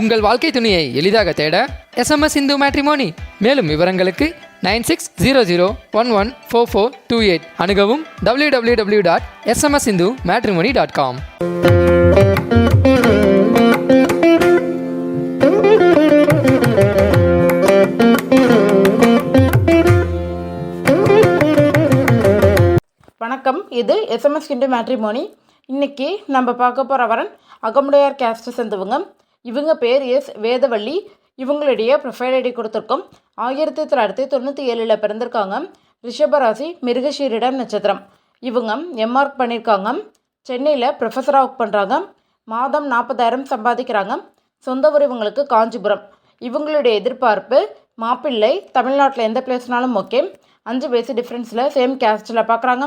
உங்கள் வாழ்க்கை துணையை எளிதாக தேட எஸ்எம்எஸ் இந்து மேட்ரிமோனி மேலும் விவரங்களுக்கு nine six zero zero one one four four two eight அணுகவும் W W W dot SMS Hindu Matrimony dot com வணக்கம். இது எஸ்எம்எஸ் கிண்டு மேட்ரிமோனி இன்னைக்கு நம்ம பார்க்க போகிற வரன் அகமுடையார் கேஸ்ட் சேர்ந்தவங்க. இவங்க பேர் எஸ் வேதவள்ளி. இவங்களுடைய ப்ரொஃபைல் ஐடி கொடுத்துருக்கோம். ஆயிரத்தி தொள்ளாயிரத்தி தொண்ணூற்றி ஏழில் பிறந்திருக்காங்க. ரிஷபராசி மிருகஷீரிடம் நட்சத்திரம். இவங்க எம்ஆர்க் பண்ணியிருக்காங்க சென்னையில் ப்ரொஃபஸராக ஒர்க் பண்ணுறாங்க மாதம் நாற்பதாயிரம் சம்பாதிக்கிறாங்க. சொந்த ஊர் இவங்களுக்கு காஞ்சிபுரம். இவங்களுடைய எதிர்பார்ப்பு மாப்பிள்ளை தமிழ்நாட்டில் எந்த பிளேஸ்னாலும் ஓகே அஞ்சு வயசு டிஃப்ரென்ஸில் சேம் கேஸ்டில் பார்க்குறாங்க